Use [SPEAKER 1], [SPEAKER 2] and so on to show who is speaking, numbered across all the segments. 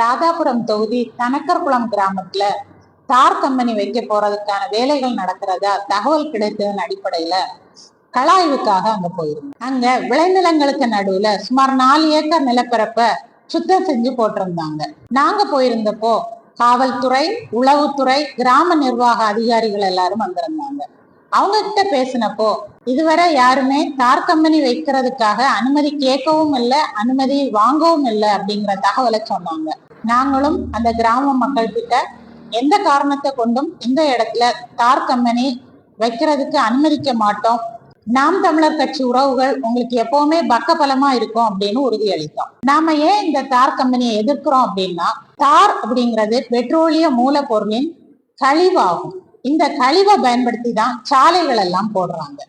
[SPEAKER 1] ராதாபுரம் தொகுதி தனக்கர்குளம் கிராமத்துல தார் கம்பெனி வைக்க போறதுக்கான வேலைகள் நடக்கிறதா தகவல் கிடைத்ததன் அடிப்படையில கலாய்வுக்காக அங்க போயிருந்தோம். அங்க விளைநிலங்களுக்கு நடுவுல சுமார் நாலு ஏக்கர் நிலப்பரப்ப சுத்தம் செஞ்சு போட்டிருந்தாங்க. நாங்க போயிருந்தப்போ காவல்துறை உளவுத்துறை கிராம நிர்வாக அதிகாரிகள் எல்லாரும் வந்திருந்தாங்க. அவங்க கிட்ட பேசினப்போ இதுவரை யாருமே தார் கம்பெனி வைக்கிறதுக்காக அனுமதி கேட்கவும் இல்லை அனுமதி வாங்கவும் இல்லை அப்படிங்கிற தகவலை சொன்னாங்க. நாங்களும் அந்த கிராம மக்கள் கிட்ட எந்த காரணத்தை கொண்டும் இந்த இடத்துல தார் கம்பெனி வைக்கிறதுக்கு அனுமதிக்க மாட்டோம். நாம் தமிழர் கட்சி உறவுகள் உங்களுக்கு எப்பவுமே பக்கபலமா இருக்கும் அப்படின்னு உறுதியளித்தோம் நாம ஏன் இந்த தார் கம்பெனியை எதிர்க்கிறோம் அப்படின்னா தார் அப்படிங்கிறது பெட்ரோலிய மூலப்பொருளின் கழிவாகும். இந்த கழிவை பயன்படுத்தி தான் சாலைகள் எல்லாம் போடுறாங்க.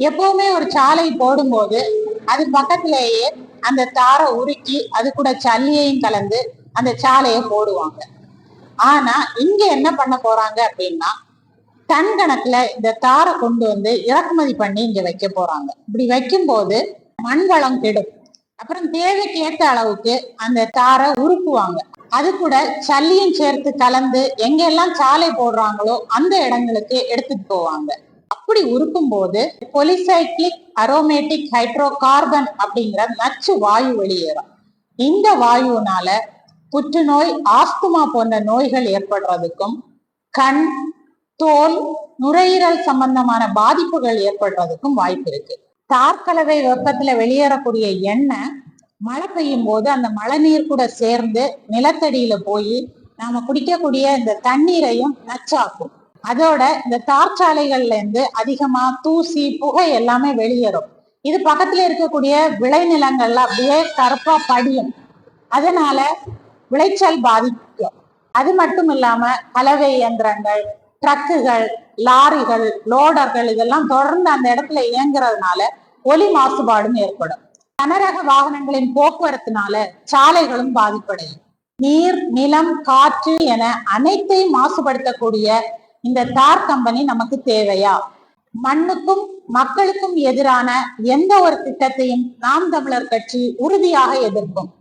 [SPEAKER 1] எப்பவுமே ஒரு சாலை போடும்போது அது பக்கத்திலேயே அந்த தாரை உருக்கி அது கூட சல்லியையும் கலந்து அந்த சாலையை போடுவாங்க. ஆனா இங்க என்ன பண்ண போறாங்க அப்படின்னா டன் கணக்குல இந்த தாரை கொண்டு வந்து இறக்குமதி பண்ணி இங்க வைக்க போறாங்க. இப்படி வைக்கும்போது மண் வளம் கெடும். அப்புறம் தேவைக்கு அளவுக்கு அந்த தாரை உருக்குவாங்க. அது கூட சல்லியும் சேர்த்து கலந்து எங்கெல்லாம் சாலை போடுறாங்களோ அந்த இடங்களுக்கு எடுத்துட்டு போவாங்க. அப்படி உருக்கும் போது பொலிசைக்ளிக் அரோமேட்டிக் ஹைட்ரோ கார்பன் அப்படிங்கிற நச்சு வாயு வெளியேறும். இந்த வாயுனால புற்றுநோய் ஆஸ்துமா போன்ற நோய்கள் ஏற்படுறதுக்கும் கண் தோல் நுரையீரல் சம்பந்தமான பாதிப்புகள் ஏற்படுறதுக்கும் வாய்ப்பு இருக்கு. தார்கலவை வெப்பத்துல வெளியேறக்கூடிய எண்ணெய் மழை பெய்யும் போது அந்த மழை நீர் கூட சேர்ந்து நிலத்தடியில போய் நாம குடிக்கக்கூடிய இந்த தண்ணீரையும் நச்சாக்கும். அதோட இந்த தார்ச்சாலைகள்ல இருந்து அதிகமா தூசி புகை எல்லாமே வெளியேறும். இது பக்கத்துல இருக்கக்கூடிய விளைநிலங்கள்ல அப்படியே கருப்பா படியும். அதனால விளைச்சல் பாதிக்கும். அது மட்டும் இல்லாம கலவை இயந்திரங்கள் ட்ரக்குகள் லாரிகள் லோடர்கள் இதெல்லாம் தொடர்ந்து அந்த இடத்துல இயங்குறதுனால ஒலி மாசுபாடும் ஏற்படும். கனரக வாகனங்களின் போக்குவரத்துனால சாலைகளும் பாதிப்படையும். நீர் நிலம் காற்று என அனைத்தையும் மாசுபடுத்தக்கூடிய இந்த தார் கம்பெனி நமக்கு தேவையா? மண்ணுக்கும் மக்களுக்கும் எதிரான எந்த ஒரு திட்டத்தையும் நாம் தமிழர் கட்சி உறுதியாக எதிர்க்கும்.